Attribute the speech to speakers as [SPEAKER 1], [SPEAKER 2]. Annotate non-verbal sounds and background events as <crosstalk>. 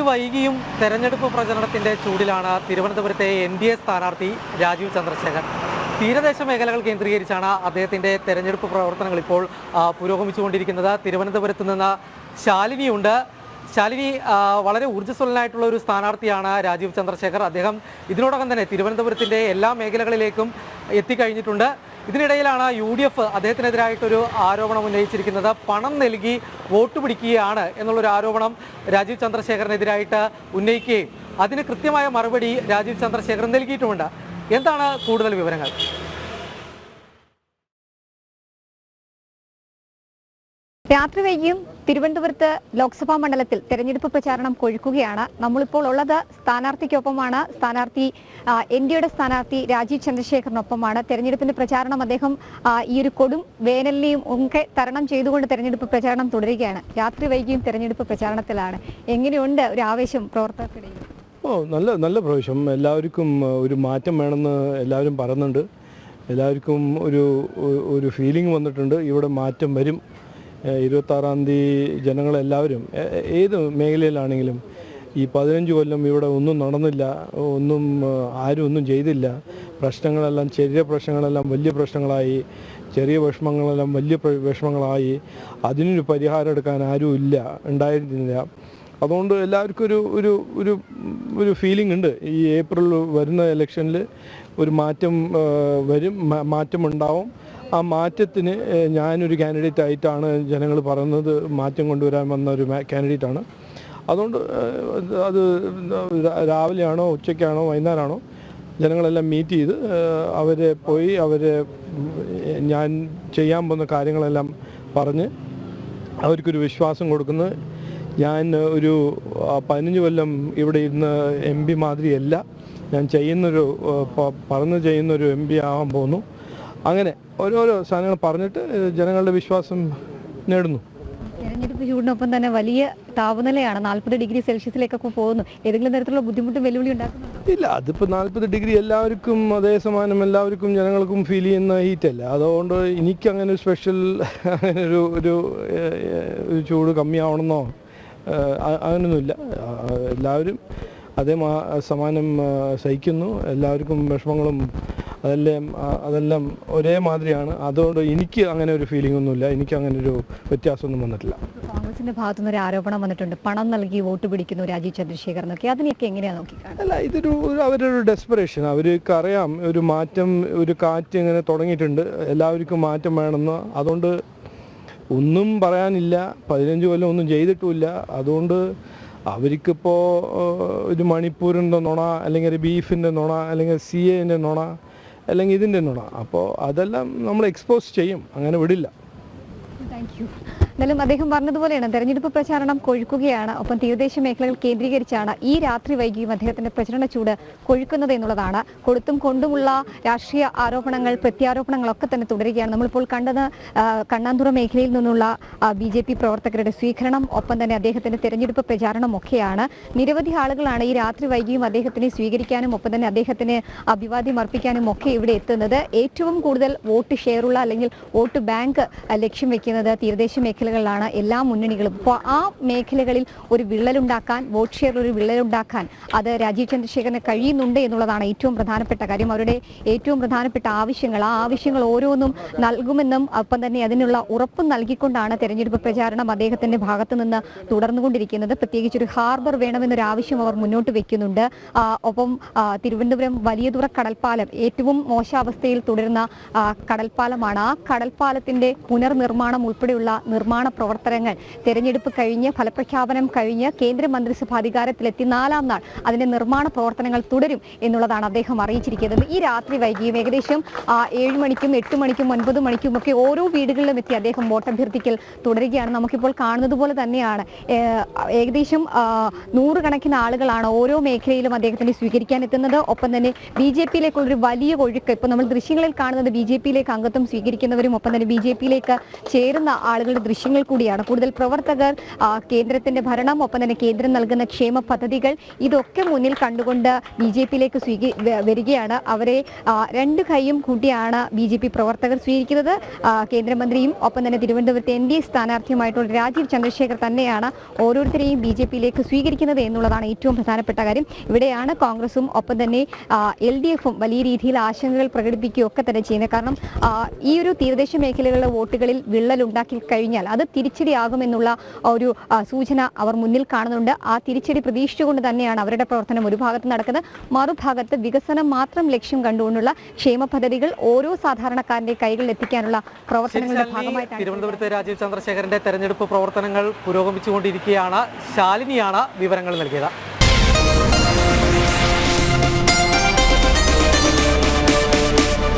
[SPEAKER 1] രാത്രി വൈകിയും തെരഞ്ഞെടുപ്പ് പ്രചരണത്തിന്റെ ചൂടിലാണ് തിരുവനന്തപുരത്തെ എൻ ഡി എ സ്ഥാനാർത്ഥി രാജീവ് ചന്ദ്രശേഖർ തീരദേശ മേഖലകൾ കേന്ദ്രീകരിച്ചാണ് അദ്ദേഹത്തിന്റെ തെരഞ്ഞെടുപ്പ് പ്രവർത്തനങ്ങൾ ഇപ്പോൾ പുരോഗമിച്ചുകൊണ്ടിരിക്കുന്നത്. തിരുവനന്തപുരത്ത് നിന്ന് ശാലിനിയുണ്ട് ശാലിനി വളരെ ഊർജസ്വലനായിട്ടുള്ള ഒരു സ്ഥാനാർത്ഥിയാണ് രാജീവ് ചന്ദ്രശേഖർ. അദ്ദേഹം ഇതിനോടകം തന്നെ തിരുവനന്തപുരത്തിന്റെ എല്ലാ മേഖലകളിലേക്കും എത്തിക്കഴിഞ്ഞിട്ടുണ്ട്. ഇതിനിടയിലാണ് യു ഡി എഫ് അദ്ദേഹത്തിനെതിരായിട്ടൊരു ആരോപണം ഉന്നയിച്ചിരിക്കുന്നത്. പണം നൽകി വോട്ട് പിടിക്കുകയാണ് എന്നുള്ളൊരു ആരോപണം രാജീവ് ചന്ദ്രശേഖരനെതിരായിട്ട് ഉന്നയിക്കുകയും അതിന് കൃത്യമായ മറുപടി രാജീവ് ചന്ദ്രശേഖരൻ നൽകിയിട്ടുമുണ്ട്. എന്താണ് കൂടുതൽ വിവരങ്ങൾ?
[SPEAKER 2] രാത്രി വൈകിയും തിരുവനന്തപുരത്ത് ലോക്സഭാ മണ്ഡലത്തിൽ തെരഞ്ഞെടുപ്പ് പ്രചാരണം കൊഴുക്കുകയാണ്. നമ്മളിപ്പോൾ ഉള്ളത് സ്ഥാനാർത്ഥിക്കൊപ്പമാണ്. സ്ഥാനാർത്ഥി എൻ ഡി എയുടെ സ്ഥാനാർത്ഥി രാജീവ് ചന്ദ്രശേഖറിനൊപ്പമാണ് തെരഞ്ഞെടുപ്പിന്റെ പ്രചാരണം അദ്ദേഹം ഈ ഒരു കൊടും വേനലിനെയും ഒക്കെ തരണം ചെയ്തുകൊണ്ട് തെരഞ്ഞെടുപ്പ് പ്രചാരണം തുടരുകയാണ്. രാത്രി വൈകിയും തെരഞ്ഞെടുപ്പ് പ്രചാരണത്തിലാണ്. എങ്ങനെയുണ്ട് ഒരു ആവേശം പ്രവർത്തകർക്കിടയിൽ?
[SPEAKER 3] ഓ നല്ല നല്ല പ്രവേശം. എല്ലാവർക്കും ഒരു മാറ്റം വേണമെന്ന് എല്ലാവരും പറയുന്നുണ്ട്. എല്ലാവർക്കും ഒരു ഒരു ഫീലിംഗ് വന്നിട്ടുണ്ട്. ഇവിടെ മാറ്റം വരും. ഇരുപത്താറാം തീയതി ജനങ്ങളെല്ലാവരും ഏത് മേഖലയിലാണെങ്കിലും ഈ പതിനഞ്ച് കൊല്ലം ഇവിടെ ഒന്നും നടന്നില്ല ഒന്നും ആരും ഒന്നും ചെയ്തില്ല. പ്രശ്നങ്ങളെല്ലാം ചെറിയ പ്രശ്നങ്ങളെല്ലാം വലിയ പ്രശ്നങ്ങളായി ചെറിയ വിഷമങ്ങളെല്ലാം വലിയ വിഷമങ്ങളായി. അതിനൊരു പരിഹാരം എടുക്കാൻ ആരും ഇല്ല ഉണ്ടായിരുന്നില്ല. അതുകൊണ്ട് എല്ലാവർക്കും ഒരു ഒരു ഒരു ഒരു ഫീലിംഗ് ഉണ്ട്. ഈ ഏപ്രിൽ വരുന്ന ഇലക്ഷനിൽ ഒരു മാറ്റം വരും മാറ്റമുണ്ടാവും. ആ മാറ്റത്തിന് ഞാനൊരു കാൻഡിഡേറ്റ് ആയിട്ടാണ് ജനങ്ങൾ പറയുന്നത്. മാറ്റം കൊണ്ടുവരാൻ വന്ന ഒരു കാൻഡിഡേറ്റ് ആണ്. അതുകൊണ്ട് അത് രാവിലെയാണോ ഉച്ചയ്ക്കാണോ വൈകുന്നേരമാണോ ജനങ്ങളെല്ലാം മീറ്റ് ചെയ്ത് അവരെ പോയി അവരെ ഞാൻ ചെയ്യാൻ പോകുന്ന കാര്യങ്ങളെല്ലാം പറഞ്ഞ് അവർക്കൊരു വിശ്വാസം കൊടുക്കുന്നത് ഞാൻ ഒരു പതിനഞ്ച് കൊല്ലം ഇവിടെ ഇരുന്ന് എം പി മാതിരിയല്ല. ഞാൻ ചെയ്യുന്നൊരു ആ, പ- പറന്ന് ചെയ്യുന്നൊരു എം പി ആവാൻ പോകുന്നു. അങ്ങനെ ഓരോരോ സാധനങ്ങൾ പറഞ്ഞിട്ട് ജനങ്ങളുടെ വിശ്വാസം നേടുന്നു.
[SPEAKER 2] തെരഞ്ഞെടുപ്പ് ചൂടിനൊപ്പം തന്നെ വലിയ താപനിലയാണ് നാൽപ്പത് ഡിഗ്രി സെൽഷ്യസിലേക്കൊക്കെ പോകുന്നു. ഏതെങ്കിലും തരത്തിലുള്ള ബുദ്ധിമുട്ടും വെല്ലുവിളി ഉണ്ടാക്കുന്നു
[SPEAKER 3] ഇല്ല അതിപ്പോൾ നാൽപ്പത് ഡിഗ്രി എല്ലാവർക്കും അതേ സമാനം എല്ലാവർക്കും ജനങ്ങൾക്കും ഫീൽ ചെയ്യുന്ന ഹീറ്റല്ല അതുകൊണ്ട് എനിക്ക് അങ്ങനെ ഒരു സ്പെഷ്യൽ <laughs> അങ്ങനെ ഒരു ഒരു ചൂട് കമ്മിയാവണമെന്നോ അങ്ങനെയൊന്നുമില്ല എല്ലാവരും അതേ സമാനം സഹിക്കുന്നു. എല്ലാവർക്കും വിഷമങ്ങളും അതെല്ലാം അതെല്ലാം ഒരേ മാതിരിയാണ്. അതുകൊണ്ട് എനിക്ക് അങ്ങനെ ഒരു ഫീലിംഗ് ഒന്നുമില്ല. എനിക്ക് അങ്ങനെ ഒരു വ്യത്യാസമൊന്നും വന്നിട്ടില്ല.
[SPEAKER 2] കോൺഗ്രസിന്റെ ഭാഗത്തുനിന്ന് ഒരു ആരോപണം വന്നിട്ടുണ്ട്. പണം നൽകി വോട്ട് പിടിക്കുന്നു രാജീവ് ചന്ദ്രശേഖർ എന്നൊക്കെ അതിനെയൊക്കെ എങ്ങനെയാ നോക്കി
[SPEAKER 3] അല്ല ഇതൊരു അവരൊരു ഡെസ്പിറേഷൻ അവർക്ക് അറിയാം ഒരു മാറ്റം ഒരു കാറ്റ് ഇങ്ങനെ തുടങ്ങിയിട്ടുണ്ട്. എല്ലാവർക്കും മാറ്റം വേണമെന്ന്. അതുകൊണ്ട് ഒന്നും പറയാനില്ല. പതിനഞ്ച് കൊല്ലം ഒന്നും ചെയ്തിട്ടുമില്ല. അതുകൊണ്ട് അവർക്കിപ്പോൾ ഒരു മണിപ്പൂരിന്റെ നുണ അല്ലെങ്കിൽ ഒരു ബീഫിന്റെ നുണ അല്ലെങ്കിൽ സി എന്റെ നുണ അല്ലെങ്കിൽ ഇതിന്റെ നുണ. അപ്പോൾ അതെല്ലാം നമ്മൾ എക്സ്പോസ് ചെയ്യും. അങ്ങനെ വിടില്ല.
[SPEAKER 2] താങ്ക് എന്നാലും അദ്ദേഹം പറഞ്ഞതുപോലെയാണ് തെരഞ്ഞെടുപ്പ് പ്രചാരണം കൊഴുക്കുകയാണ്. ഒപ്പം തീരദേശ മേഖലകൾ കേന്ദ്രീകരിച്ചാണ് ഈ രാത്രി വൈകിയും അദ്ദേഹത്തിന്റെ പ്രചരണ ചൂട് കൊഴുക്കുന്നത് എന്നുള്ളതാണ്. കൊടുത്തും കൊണ്ടുമുള്ള രാഷ്ട്രീയ ആരോപണങ്ങൾ പ്രത്യാരോപണങ്ങളൊക്കെ തന്നെ തുടരുകയാണ്. നമ്മളിപ്പോൾ കണ്ടത് കണ്ണാന്തുറ മേഖലയിൽ നിന്നുള്ള ബി ജെ പി പ്രവർത്തകരുടെ സ്വീകരണം ഒപ്പം തന്നെ അദ്ദേഹത്തിന്റെ തെരഞ്ഞെടുപ്പ് പ്രചാരണം ഒക്കെയാണ്. നിരവധി ആളുകളാണ് ഈ രാത്രി വൈകിയും അദ്ദേഹത്തിനെ സ്വീകരിക്കാനും ഒപ്പം തന്നെ അദ്ദേഹത്തിന് അഭിവാദ്യം അർപ്പിക്കാനും ഒക്കെ ഇവിടെ എത്തുന്നത്. ഏറ്റവും കൂടുതൽ വോട്ട് ഷെയറുള്ള അല്ലെങ്കിൽ വോട്ട് ബാങ്ക് ലക്ഷ്യം വെക്കുന്നത് തീരദേശ മേഖലകളിലാണ് എല്ലാ മുന്നണികളും. അപ്പോൾ ആ മേഖലകളിൽ ഒരു വിള്ളലുണ്ടാക്കാൻ വോട്ട് ഷെയറിൽ ഒരു വിള്ളലുണ്ടാക്കാൻ അത് രാജീവ് ചന്ദ്രശേഖരന് കഴിയുന്നുണ്ട് എന്നുള്ളതാണ് ഏറ്റവും പ്രധാനപ്പെട്ട കാര്യം. അവരുടെ ഏറ്റവും പ്രധാനപ്പെട്ട ആവശ്യങ്ങൾ. ആ ആവശ്യങ്ങൾ ഓരോന്നും നൽകുമെന്നും ഒപ്പം തന്നെ അതിനുള്ള ഉറപ്പും നൽകിക്കൊണ്ടാണ് തെരഞ്ഞെടുപ്പ് പ്രചാരണം അദ്ദേഹത്തിന്റെ ഭാഗത്തു നിന്ന് തുടർന്നുകൊണ്ടിരിക്കുന്നത്. പ്രത്യേകിച്ച് ഒരു ഹാർബർ വേണമെന്നൊരു ആവശ്യം അവർ മുന്നോട്ട് വെക്കുന്നുണ്ട്. ഒപ്പം തിരുവനന്തപുരം വലിയതുറ കടൽപ്പാലം ഏറ്റവും മോശാവസ്ഥയിൽ തുടരുന്ന കടൽപ്പാലമാണ്. ആ കടൽപ്പാലത്തിന്റെ പുനർനിർമ്മാണം ഉൾപ്പെടെയുള്ള നിർമ്മാണ പ്രവർത്തനങ്ങൾ തെരഞ്ഞെടുപ്പ് കഴിഞ്ഞ് ഫലപ്രഖ്യാപനം കഴിഞ്ഞ് കേന്ദ്രമന്ത്രിസഭ അധികാരത്തിലെത്തി നാലാം നാൾ അതിന്റെ നിർമ്മാണ പ്രവർത്തനങ്ങൾ തുടരും എന്നുള്ളതാണ് അദ്ദേഹം അറിയിച്ചിരിക്കുന്നത്. ഈ രാത്രി വൈകിയും ഏകദേശം ഏഴ് മണിക്കും എട്ട് മണിക്കും ഒൻപത് മണിക്കും ഒക്കെ ഓരോ വീടുകളിലും എത്തി അദ്ദേഹം വോട്ടഭ്യർത്ഥിക്കൽ തുടരുകയാണ്. നമുക്കിപ്പോൾ കാണുന്നത് പോലെ തന്നെയാണ്. ഏകദേശം നൂറുകണക്കിന് ആളുകളാണ് ഓരോ മേഖലയിലും അദ്ദേഹത്തിനെ സ്വീകരിക്കാൻ എത്തുന്നത്. ഒപ്പം തന്നെ ബി ജെ പിയിലേക്കുള്ളൊരു വലിയ ഒഴുക്ക് ഇപ്പോൾ നമ്മൾ ദൃശ്യങ്ങളിൽ കാണുന്നത് ബി ജെ പിയിലേക്ക് അംഗത്വം സ്വീകരിക്കുന്നവരും ഒപ്പം തന്നെ ബി ജെ പിയിലേക്ക് ചേരുന്ന ആളുകളുടെ ദൃശ്യങ്ങൾ ലക്ഷ്യങ്ങൾ കൂടിയാണ്. കൂടുതൽ പ്രവർത്തകർ കേന്ദ്രത്തിന്റെ ഭരണം ഒപ്പം തന്നെ കേന്ദ്രം നൽകുന്ന ക്ഷേമ പദ്ധതികൾ ഇതൊക്കെ മുന്നിൽ കണ്ടുകൊണ്ട് ബി ജെ പിയിലേക്ക് സ്വീകരി വരികയാണ്. അവരെ രണ്ട് കൈയും കൂട്ടിയാണ് ബി ജെ പി പ്രവർത്തകർ സ്വീകരിക്കുന്നത്. കേന്ദ്രമന്ത്രിയും ഒപ്പം തന്നെ തിരുവനന്തപുരത്തെ എൻ ഡി എ സ്ഥാനാർത്ഥിയുമായിട്ടുള്ള രാജീവ് ചന്ദ്രശേഖർ തന്നെയാണ് ഓരോരുത്തരെയും ബി ജെ പിയിലേക്ക് സ്വീകരിക്കുന്നത് എന്നുള്ളതാണ് ഏറ്റവും പ്രധാനപ്പെട്ട കാര്യം. ഇവിടെയാണ് കോൺഗ്രസും ഒപ്പം തന്നെ എൽ ഡി എഫും വലിയ രീതിയിൽ ആശങ്കകൾ പ്രകടിപ്പിക്കുകയൊക്കെ തന്നെ ചെയ്യുന്നത്. കാരണം ഈ ഒരു തീരദേശ മേഖലകളിലെ വോട്ടുകളിൽ വിള്ളൽ ഉണ്ടാക്കി കഴിഞ്ഞാൽ അത് തിരിച്ചടിയാകുമെന്നുള്ള ഒരു സൂചന അവർ മുന്നിൽ കാണുന്നുണ്ട്. ആ തിരിച്ചടി പ്രതീക്ഷിച്ചുകൊണ്ട് തന്നെയാണ് അവരുടെ പ്രവർത്തനം ഒരു ഭാഗത്ത് നടക്കുന്നത്. മറുഭാഗത്ത് വികസനം മാത്രം ലക്ഷ്യം കണ്ടുകൊണ്ടുള്ള ക്ഷേമ പദ്ധതികൾ ഓരോ സാധാരണക്കാരന്റെ കൈകളിൽ എത്തിക്കാനുള്ള പ്രവർത്തനങ്ങളുടെ
[SPEAKER 1] ഭാഗമായിട്ട്
[SPEAKER 2] ഭാഗമായിട്ടാണ്
[SPEAKER 1] തിരുവനന്തപുരത്തെ രാജീവ് ചന്ദ്രശേഖരന്റെ തെരഞ്ഞെടുപ്പ് പ്രവർത്തനങ്ങൾ പുരോഗമിച്ചുകൊണ്ടിരിക്കുകയാണ്. ശാലിനിയാണ് വിവരങ്ങൾ നൽകിയത്.